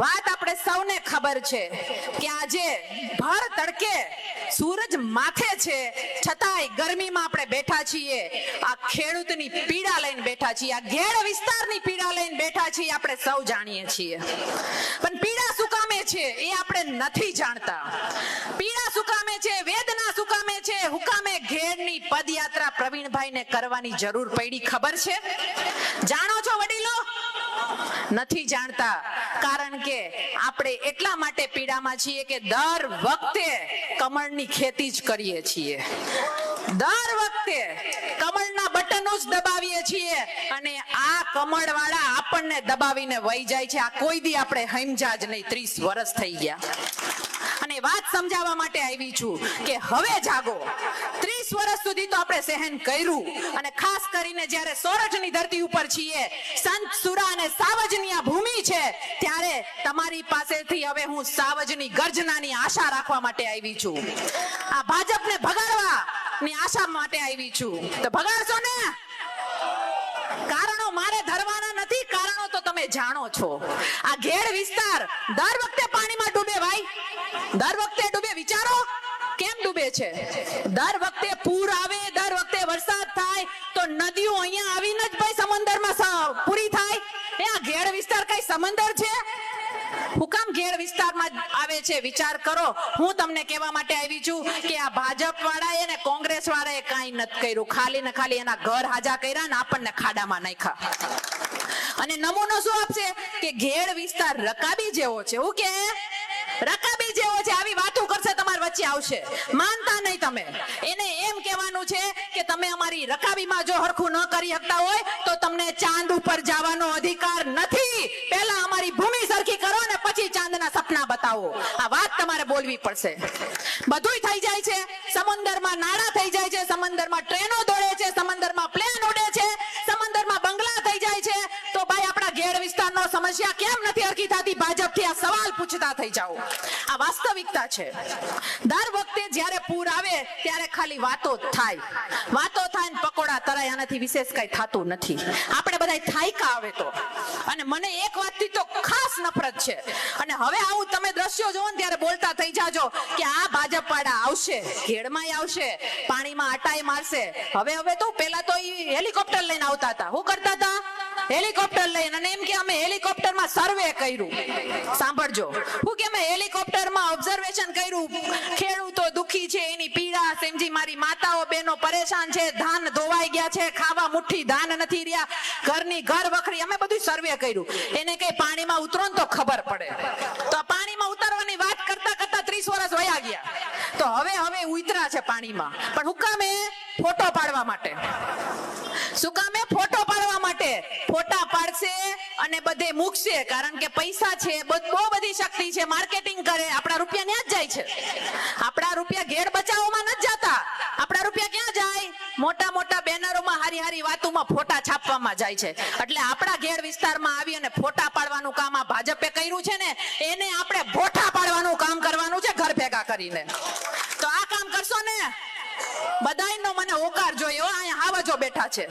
વાત આપણે સૌને ખબર છે કે આજે ભર તડકે સૂરજ માથે છે, છતાંય ગરમીમાં આપણે બેઠા છીએ. આ ખેડૂતની પીડા લઈને બેઠા છીએ, આ ઘેર વિસ્તારની પીડા લઈને બેઠા છીએ આપણે સૌ જાણીએ છીએ. પણ પીડા શું કામે છે એ આપણે નથી જાણતા. પીડા શું કામે છે, વેદના સુકામે છે, હુકામે ઘેરની પદયાત્રા પ્રવીણભાઈને કરવાની જરૂર પડી, ખબર છે? જાણો છો વડીલો? નથી જાણતા, કારણ કે આપણે એટલા માટે પીડામાં છીએ કે દર વખતે કમળની ખેતી જ કરીએ છીએ. દર વખતે કમળના બટનો જ દબાવીએ છીએ અને આ કમળ વાળા આપણને દબાવીને વહી જાય છે. આ કોઈ દી આપણે હમજા જ નહીં, ત્રીસ વર્ષ થઈ ગયા. અને વાત સમજાવવા માટે આવી છું કે હવે જાગો. ત્રીસ વર્ષ સુધી તો આપણે સહન કર્યું. અને ખાસ કરીને જ્યારે સોરઠની ધરતી ઉપર છીએ, સંત સુરા અને સાવજની આ ભૂમિ છે, ત્યારે તમારી પાસેથી હવે હું સાવજની ગર્જનાની આશા રાખવા માટે આવી છું. આ ભાજપને ભગાડવા ની આશા માટે આવી છું. તો ભગાડશો ને કારણો મારે ધરવાના નથી કારણો તો તમે જાણો છો. આ ઘેર વિસ્તાર દર વખતે પાણીમાં ડૂબે ભાઈ. દર વખતે ડૂબે. વિચારો. કેમ ડૂબે છે? દર વખતે પૂર આવે, દર વખતે વરસાદ થાય, તો નદીઓ અહીંયા આવીને જ ભાઈ સમંદરમાં પૂરી થાય? એ આ ઘેર વિસ્તાર કઈ સમંદર છે? હુકમ ઘેર વિસ્તારમાં આવે છે? વિચાર કરો. હું તમને કહેવા માટે આવી છું કે આ ભાજપ વાળાએ ને કોંગ્રેસ વાળાએ કાંઈ નથી કર્યું. ખાલી ને ખાલી એના ઘર હાજા કર્યા ને આપણને ખાડામાં નાખ્યા. અને નમૂનો શું આપશે? કે ઘેર વિસ્તાર રકાબી જેવો છે. હું કે? રકાબી જેવો છે. આવી વાતો કરશે વચ્ચે આવશે. માનતા નહીં તમે. એને એમ કહેવાનું છે કે તમે અમારી રકાબીમાં જો હરખું ન કરી શકતા હોય, તો તમને ચાંદ ઉપર જવાનો અધિકાર નથી. પહેલા અમારી ભૂમિ સરખી કરો ને પછી ચાંદના સપના બતાવો. આ વાત તમારે બોલવી પડશે. બધુંય થઈ જાય છે. સમંદરમાં નાણાં થઈ જાય છે. સમંદરમાં ટ્રેનો દોડે છે. સમંદરમાં પ્લેન વિસ્તારનો સમસ્યા કેમ નથી હરખી થતી, ભાજપથી આ સવાલ પૂછતા થઈ જાઓ. આ વાસ્તવિકતા છે. દર વખતે જ્યારે પૂર આવે, ત્યારે ખાલી વાતો થાય. વાતો થાય ને પકોડા તરાય, આનાથી વિશેષ કઈ થતું નથી. આપણે બધા થાયકા આવે તો. અને મને એક વાતથી તો ખાસ નફરત છે. અને હવે આવું તમે દ્રશ્યો જોવો ને ત્યારે બોલતા થઈ જાજો કે આ ભાજપ વાળા આવશે, ઘેડમાંય આવશે, પાણીમાં આટાય મારશે. હવે હવે તો પેલા તો એ હેલિકોપ્ટર લઈને આવતા હતા. શું કરતા હતા? હેલિકોપ્ટર લઈને અને એમ કે અમે હેલિકોપ્ટરમાં સર્વે કર્યું. સાંભળજો. હું કે અમે હેલિકોપ્ટરમાં ઓબ્ઝર્વેશન કર્યું. ખેડૂતો દુખી છે, એની પીડા સમજી મારી માતાઓ બહેનો પરેશાન છે, ધાન ધોવાઈ ગયા છે, ખાવા મુઠ્ઠી ધાન નથી રહ્યા, ઘરની ઘર વખરી. અમે બધું સર્વે કર્યું. એને કઈ પાણીમાં ઉતરો તો ખબર પડે. તો પાણીમાં ઉતરવાની વાત કરતા કરતા 30 વર્ષ વયા ગયા. તો હવે હવે ઉતરા છે પાણીમાં. પણ હુકામે ફોટો પાડવા માટે? શું ફોટો પાડવા માટે? ફોટા પાડશે અને બધે મૂકશે. કારણ કે પૈસા છે બહુ બધી શક્તિ છે. માર્કેટિંગ કરે, આપણા રૂપિયા ન્યા જ જાય છે. આપણા રૂપિયા ઘેર બચાવવામાં નથી જતા. આપણા રૂપિયા ક્યાં જાય? મોટા મોટા બેનરોમાં હારી હારી વાતોમાં ફોટા છાપવામાં જાય છે. એટલે આપણા ઘેર વિસ્તારમાં આવી અને ફોટા પાડવાનું કામ આ ભાજપે કર્યું છે ને, એને આપણે ફોટા ભેગા કરીને. તો આ કામ કરશો ને? બધાયનો મને હોકાર જોયો અહીંયા હાવજો બેઠા છે.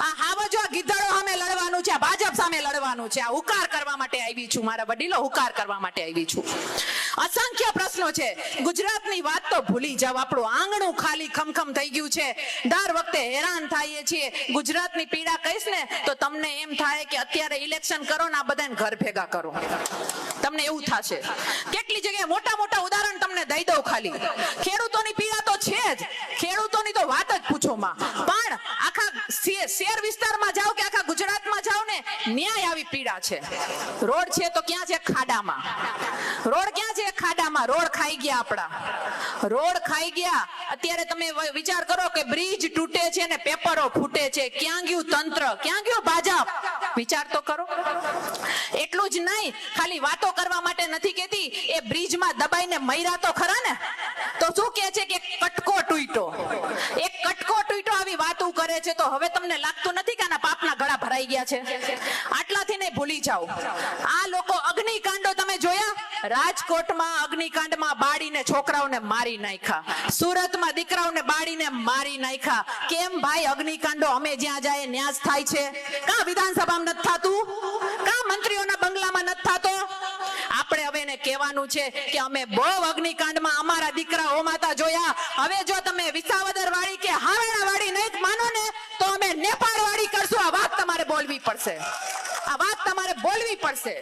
આ હાવજો ગીધડો સામે લડવાનું છે ભાજપ સામે લડવાનું છે, આ હુકાર કરવા માટે આવી છું, મારા વડીલો હુકાર કરવા માટે આવી છું. અસંખ્ય પ્રશ્નો છે. ગુજરાતની વાત તો ભૂલી જાવ આપણું આંગણું ખાલી ખમખમ થઈ ગયું છે. દર વખતે હેરાન થઈએ છીએ. ગુજરાતની પીડા કહીશ ને, તો તમને એમ થાય કે અત્યારે ઇલેક્શન કરો ને આ બધાને ઘર ભેગા કરો. તમને એવું થશે. કેટલી જગ્યાએ મોટા મોટા ઉદાહરણ તમને દઈ દઉં ખાલી. ખેડૂતોની પીડા તો છે જ. ખેડૂતોની તો વાત જ પૂછો માં. ન્યાય આવી પીડા છે. રોડ છે તો ક્યાં છે? ખાડામાં. રોડ ક્યાં છે? ખાડામાં. રોડ ખાઈ ગયા આપણા. રોડ ખાઈ ગયા. અત્યારે તમે વિચાર કરો કે બ્રિજ તૂટે છે ને પેપરો ફૂટે છે. ક્યાં ગયું તંત્ર? ક્યાં ગયું ભાજપ? વિચાર તો કરો. એટલું જ નહીં. ખાલી વાતો કરવા માટે નથી કેતી એ બ્રિજમાં દબાઈને મૈરા તો ખરા ને? તો શું કે છે કે કટકો તૂટ્યો? એક કટકો તૂટ્યો, આવી વાતો કરે છે. તો હવે તમને લાગતું નથી કે આના ભરાઈ ગયા છે. આટલાથી નહીં ભૂલી જાઓ. આ લોકો અગ્નિકાંડો તમે જોયા? રાજકોટમાં અગ્નિકાંડમાં બાળીને છોકરાઓને મારી નાખ્યા. સુરતમાં દીકરાઓને બાળીને મારી નાખ્યા. કેમ ભાઈ અગ્નિકાંડો અમે જ્યાં જાય ન્યાસ થાય છે? કા વિધાનસભામાં નથી થતું? કા મંત્રીઓના બંગલામાં નથી થતો? કહેવાનું છે કે અમે બહુ અગ્નિકાંડમાં અમારા દીકરા હોમાતા જોયા. હવે જો તમે વિસાવદર વાળી કે હાવેડા અમે કરશો, આ વાત તમારે બોલવી પડશે. આ વાત તમારે બોલવી પડશે.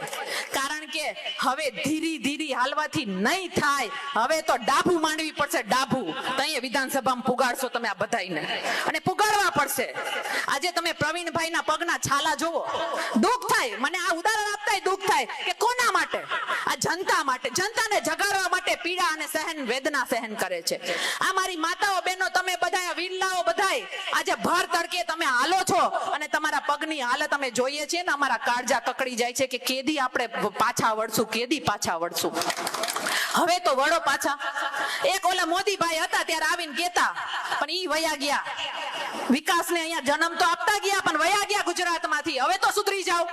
કારણ કે હવે ધીરી ધીરી હાલવાથી નહીં થાય. હવે તો ડાભું માંડવી પડશે ડાભું તો અહીંયા વિધાનસભામાં પુગાડશો તમે આ બધાઈને અને પુગાડવા પડશે. આજે તમે પ્રવીણભાઈના પગના છાલા જોવો દુઃખ થાય. મને આ ઉદાહરણ આપતા દુઃખ થાય કે કોના માટે? આ જનતા માટે. જનતાને જગાડવા માટે પીડા અને સહન વેદના સહન કરે છે. આ મારી માતાઓ, બહેનો, તમે બધા વિરલાઓ બધાય, આજે ભર તડકે તમે હાલો છો અને તમારા પગની હાલત અમે જોઈએ છીએ ને અમારા કાળજા કકડી જાય છે કે કેદી આપણે પાછા વળશું, કેદી પાછા વળશું. હવે તો વળો પાછા. એક ઓલા મોદીભાઈ હતા, ત્યારે આવીને કેતા પણ ઈ વયા ગયા. વિકાસને અહીંયા જન્મ તો આપતા ગયા, પણ વયા ગયા ગુજરાતમાંથી. હવે તો સુધરી જાઓ.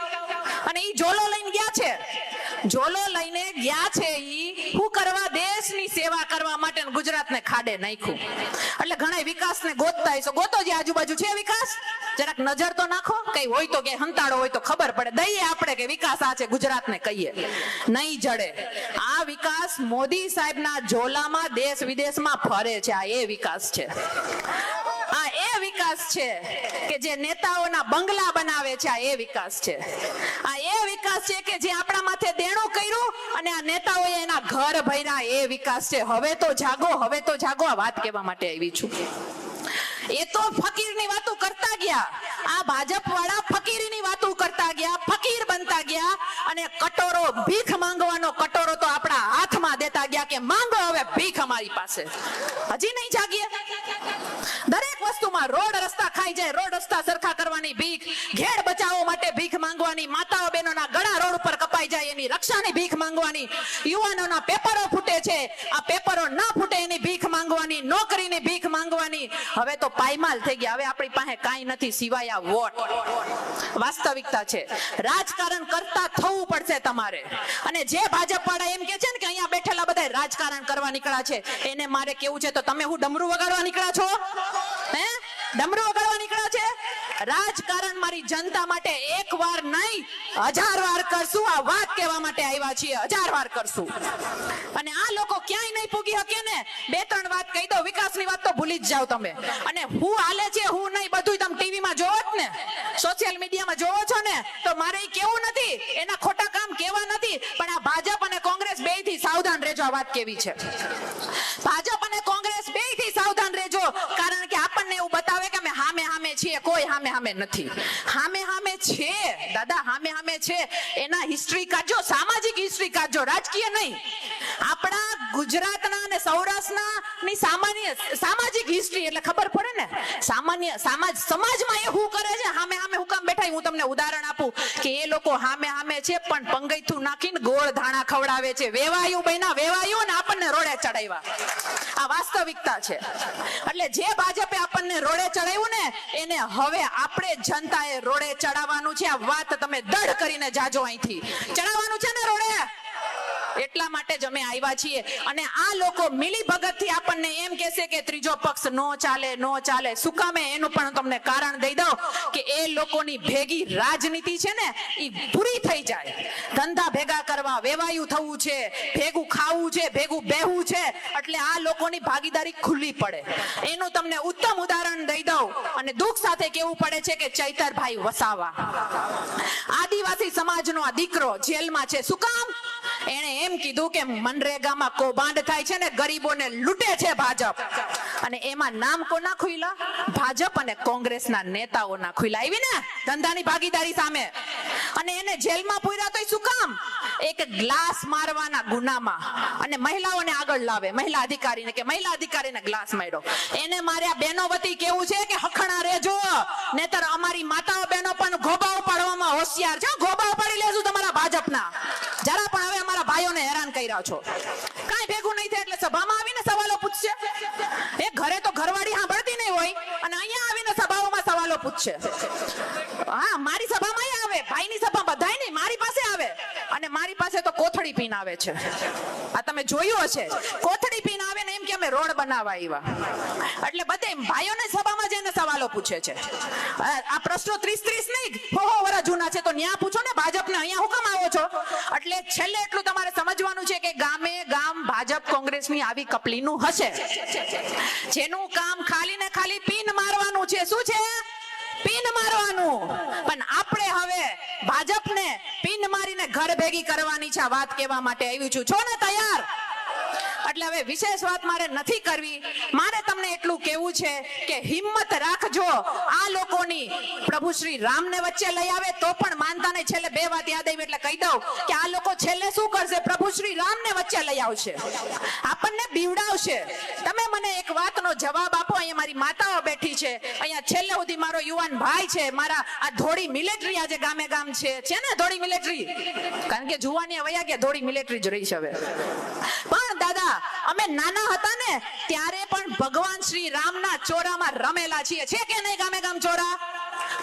અને ઈ જોલો લઈને ગયા છે. જોલો લઈને ગયા છે ઈ હું કરવા દેશની સેવા કરવા માટે ગુજરાતને ખાડે નાખ્યું. એટલે ઘણા વિકાસને ગોતતા હશો. ગોતો જે આજુબાજુ છે વિકાસ? જરાક નજર તો નાખો. કઈ હોય તો કે હંતાડો હોય તો ખબર પડે. દઈએ આપણે કે વિકાસ આ છે, ગુજરાતને કહીએ. નહીં જડે. આ વિકાસ મોદી સાહેબના ઝોલામાં દેશ વિદેશમાં ફરે છે. આ એ વિકાસ છે. આ એ વિકાસ છે કે જે નેતાઓના બંગલા બનાવે છે. આ એ વિકાસ છે. આ એ વિકાસ છે કે જે આપણા માથે દેણું કર્યું અને આ નેતાઓએ એના ઘર ભર્યા. એ વિકાસ છે. હવે તો જાગો, હવે તો જાગો. આ વાત કહેવા માટે આવી છું. એ તો ફકીરની વાતો કરતા ગયા. આ ભાજપ વાળા ફકીરની વાતો કરતા ગયા, ફકીર બનતા ગયા અને કટોરો, ભીખ માંગવાનો કટોરો તો આપણા હાથમાં દેતા ગયા કે માંગો હવે ભીખ અમારી પાસે. હજી નહીં જાગીએ. દરેક વસ્તુમાં રોડ રસ્તા ખાઈ જાય, રોડ માંગવાની, માતાઓ બહેનોના ગળા રોડ ઉપર કપાઈ જાય એની રક્ષાની ભીખ માંગવાની. યુવાનોના પેપરો ફૂટે છે. આ પેપરો ના ફૂટે એની ભીખ માંગવાની, નોકરીની ભીખ માંગવાની. હવે તો પાયમાલ થઈ ગયા. હવે આપણી પાસે કાંઈ નથી સિવાય આ વોટ. વાસ્તવિકતા છે. રાજકારણ કરતા થવું પડશે તમારે. અને જે ભાજપ વાળા એમ કે છે ને કે અહીંયા બેઠેલા બધા રાજકારણ કરવા નીકળ્યા છે, એને મારે કેવું છે? તો તમે હું ડમરું વગાડવા નીકળ્યા છો? હે? ડમરું વગાડવા બે, ત્રણ વાત કહી દો વિકાસની વાત તો ભૂલી જ જાઓ તમે. અને હું હાલે છે, હું નહીં બધું તમે ટીવીમાં જોવો ને? સોશિયલ મીડિયામાં જોવો છો ને? તો મારે કેવું નથી? એના ખોટા કામ કેવા નથી? પણ આ ભાજપ અને કોંગ્રેસ બેથી સાવધાન રહેજો, આ વાત કેવી છે. ભાજપ અને કોંગ્રેસ બેથી સાવધાન રહેજો કારણ કે આપણને એવું બતાવે કે અમે હામે હામે છીએ કોઈ હામે હામે નથી. હામે હામે છે. દાદા, હામે હામે છે. એના હિસ્ટ્રી કાઢજો, સામાજિક હિસ્ટ્રી કાઢજો, રાજકીય નહીં. આપણા ગુજરાતના અને સૌરાષ્ટ્રના ની સામાન્ય, સામાજિક હિસ્ટ્રી એટલે ખબર પડે ને? સામાન્ય, સમાજ, સમાજમાં એ હું કરે છે, હામે હામે હું કામ બેઠા હું તમને ઉદાહરણ આપું કે એ લોકો હામે હામે છે, પણ પંગૈથું નાખીને ગોળ ધાણા ખવડાવે છે. વેવાયું બહેના, વેવાયું ને આપણને રોડે ચડાવ્યા. આ વાસ્તવિકતા છે. એટલે જે ભાજપે આપણને રોડે ચડાવ્યું ને, એને હવે આપણે જનતાએ રોડે ચડાવવાનું છે. આ વાત તમે દઢ કરીને જાજો અહીંથી. ચડાવવાનું છે ને રોડે? એટલા માટે જ અમે આવ્યા છીએ. અને આ લોકો મિલી ભગતથી આપણને એમ કહેશે કે ત્રીજો પક્ષ નો ચાલે નો ચાલે. શું કામે? એનું પણ તમને કારણ દઈ દઉં કે એ લોકોની ભેગી રાજનીતિ છે ને એ પૂરી થઈ જાય. ધંધા ભેગા કરવા, વેવાયું થવું છે, ભેગું ખાવું છે, ભેગું બેહવું છે, એટલે આ લોકોની ભાગીદારી ખુલ્લી પડે. એનું તમને ઉત્તમ ઉદાહરણ દઈ દઉં અને દુઃખ સાથે કેવું પડે છે કે ચૈતરભાઈ વસાવા. આદિવાસી સમાજનો આ દીકરો જેલમાં છે. શું કામ? એણે એમ કીધું કે મનરેગામાં કૌભાંડ થાય છે ને ગરીબોને લૂંટે છે ભાજપ. અને એમાં નામ કોના ખુલ્લા ભાજપ અને કોંગ્રેસના નેતાઓના ખુલ્લા આવી ને? ધંધાની ભાગીદારી સામે. અને એને જેલમાં પૂર્યા તો શું કામ? એક ગ્લાસ મારવાના ગુનામાં. અને મહિલાઓને આગળ લાવે. મહિલા અધિકારીને કે મહિલા અધિકારીને ગ્લાસ માર્યો. એને માર્યા બેનો વતી કેવું છે કે હખણા રહેજો નેતર અમારી માતાઓ બહેનો પણ ગોબાઓ પાડવામાં હોશિયાર છે. ગોબાઓ પાડી લેજો તમારા ભાજપના. જરા પણ હવે અમારા ભાઈઓને હેરાન કર્યા છો. કાંઈ ભેગું નહીં થાય એટલે સભામાં આવીને સવાલો પૂછશે. એ ઘરે તો ઘરવાળી સાંભળતી નહીં હોય અને અહીંયા આવીને સભાઓમાં પૂછશે હા, મારી સભામાં આવે, ભાઈની સભા બધાય નહીં મારી પાસે આવે. અને મારી પાસે તો કોથળી પીન આવે છે. આ તમે જોયું હશે. કોથળી પીન આવે ને એમ કે અમે રોડ બનાવવા આવ્યા એટલે બધે ભાઈઓને સભામાં જઈને સવાલો પૂછે છે. આ પ્રશ્નો ત્રીસ ત્રીસ નહીં, હો વર્ષ જૂના છે તો ન્યા પૂછો ને ભાજપને. અહીંયા હું કેમ આવો છો? એટલે છેલ્લે એટલું તમારે સમજવાનું છે કે ગામે ગામ ભાજપ કોંગ્રેસની આવી કપલીનું હશે. જેનું કામ ખાલી ને ખાલી પીન મારવાનું છે. શું છે? પીન મારવાનું. પણ આપણે હવે ભાજપને પીન મારીને ઘર ભેગી કરવાની છે વાત કહેવા માટે આવી છું. છો ને તૈયાર? એટલે હવે વિશેષ વાત મારે નથી કરવી મારે તમને એટલું કહેવું છે કે હિંમત રાખજો. આ લોકોની પ્રભુ શ્રી રામને વચ્ચે લઈ આવે તો પણ માનતા ને છેલ્લે બે વાત યાદ આવી એટલે કહી દઉં કે આ લોકો છેલ્લે શું કરશે? પ્રભુ શ્રી રામને વચ્ચે લઈ આવશે. આપણને બીવડાવશે. તમે મને એક વાતનો જવાબ આપો, અહીંયા મારી માતાઓ બેઠી છે. અહીંયા છેલ્લે સુધી મારો યુવાન ભાઈ છે. મારા આ ધોળી મિલિટરી આજે ગામે ગામ છે. છે ને ધોળી મિલિટરી? કારણ કે જુવાની વયા ગયા, ધોળી મિલિટરી જ રહી છે હવે. પણ દાદા, અમે નાના હતા ને, ત્યારે પણ ભગવાન શ્રી રામના ચોરામાં રમેલા છીએ. છે કે નહીં ગામે ગામ ચોરા?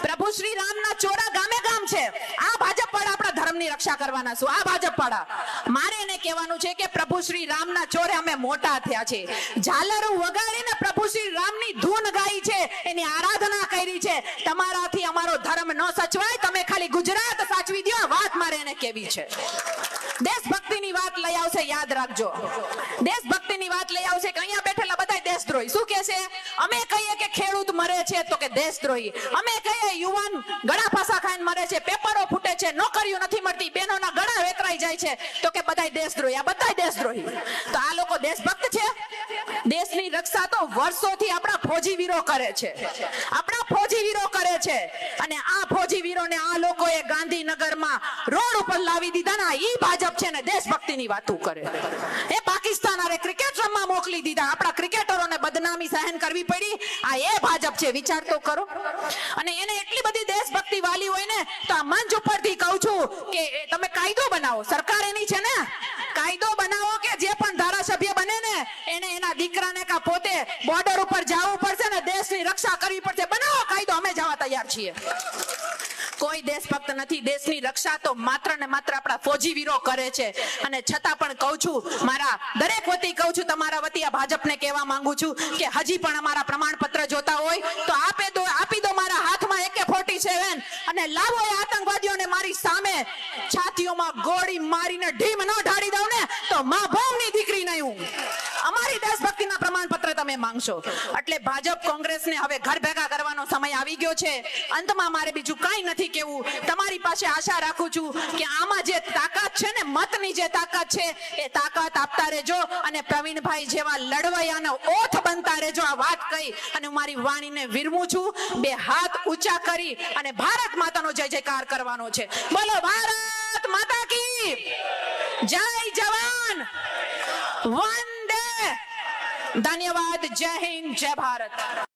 પ્રભુ શ્રી રામના ચોરા ગામે ગામ છે. આ ભાજપ વાળા આપણા ધર્મની રક્ષા કરવાના છું. આ ભાજપ વાળા મારે એને કહેવાનું છે કે પ્રભુ શ્રી રામના ચોરે અમે મોટા થયા છે. ઝાલરો વગાડીને પ્રભુ શ્રી રામની ધૂન ગાઈ છે. એની આરાધના કરી છે. તમારાથી અમારો ધર્મ ન સચવાય. તમે ખાલી ગુજરાત સાચવી દો વાત મારે એને કેવી છે. દેશભક્તિની વાત લઈ આવશે, યાદ રાખજો. દેશભક્તિની વાત લઈ આવશે કે અહીંયા બેઠેલા દેશદ્રોહી. શું કે છે? અમે કહીએ કે ખેડૂત મરે છે તો કે દેશદ્રોહી. અમે કહીએ યુવાન ગળા પાસા ખાઈને મરે છે, પેપરો ફૂટે છે, નોકરીઓ નથી મળતી, બહેનોના ગળા વેતરાઈ જાય છે, તો કે બધાય દેશદ્રોહી. આ બધાય દેશદ્રોહી. તો આ લોકો દેશભક્ત છે? દેશની રક્ષા તો વર્ષોથી આપણા ફોજીવીરો કરે છે. આપણા ફોજીવીરો કરે છે. અને આ ફોજીવીરોને આ લોકોએ ગાંધીનગરમાં રોડ ઉપર લાવી દીધા ના ઈ ભાજપ છે ને દેશભક્તિની વાતો કરે. એ પાકિસ્તાન આરે ક્રિકેટ રમવા મોકલી દીધા. આપણા ક્રિકેટરોને બદનામી સહન કરવી પડી. આ એ ભાજપ છે, વિચાર તો કરો. અને એને એટલી બધી દેશભક્તિ વાલી હોય ને, તો આ મંચ ઉપરથી કહું છું કે તમે કાયદો બનાવો. સરકાર એની છે ને, કાયદો બનાવો કે જે પણ ધારાસભ્ય બને ને, એને એના દીકરાને કા પોતે બોર્ડર ઉપર જવું રક્ષા કરવી પડશે. બનાવો કાયદો, અમે જવા તૈયાર છીએ. કોઈ દેશભક્ત નથી, દેશની રક્ષા તો માત્ર ને માત્ર આપણા ફોજી વીરો કરે છે. અને છતાં પણ કહું છું, મારા દરેક વતી કહું છું, તમારા વતી આ ભાજપને કહેવા માંગુ છું કે હજી પણ અમારા પ્રમાણપત્ર જોતા હોય, તો આપે દો આપી દો મારા હાથમાં એકે ફોર્ટી સેવન અને લાવો એ આતંકવાદીઓને મારી સામે. છાતીઓમાં ગોળી મારીને ઢીમ ન ઢાળી દઉં ને, તો મા ભૌમની દીકરી નહીં હું. અમારી દેશભક્તિના પ્રમાણપત્ર તમે માંગશો. એટલે ભાજપ કોંગ્રેસને હવે ઘર ભેગા કરવાનો સમય આવી ગયો છે. અંતમાં મારે બીજું કાંઈ નથી કેવું તમારી પાસે આશા રાખું છું કે આમાં જે તાકાત છે ને, મતની જે તાકાત છે, એ તાકાત આપતા રહેજો અને પ્રવીણભાઈ જેવા લડવૈયાનો ઓથ બનતા રહેજો. આ વાત કહી અને હું મારી વાણીને વિરમું છું. બે હાથ ઊંચા કરી અને ભારત માતાનો જય જયકાર કરવાનો છે. બોલો, ભારત માતા કી જય જવાન. વંદે. ધન્યવાદ, જય હિન્દ, જય ભારત.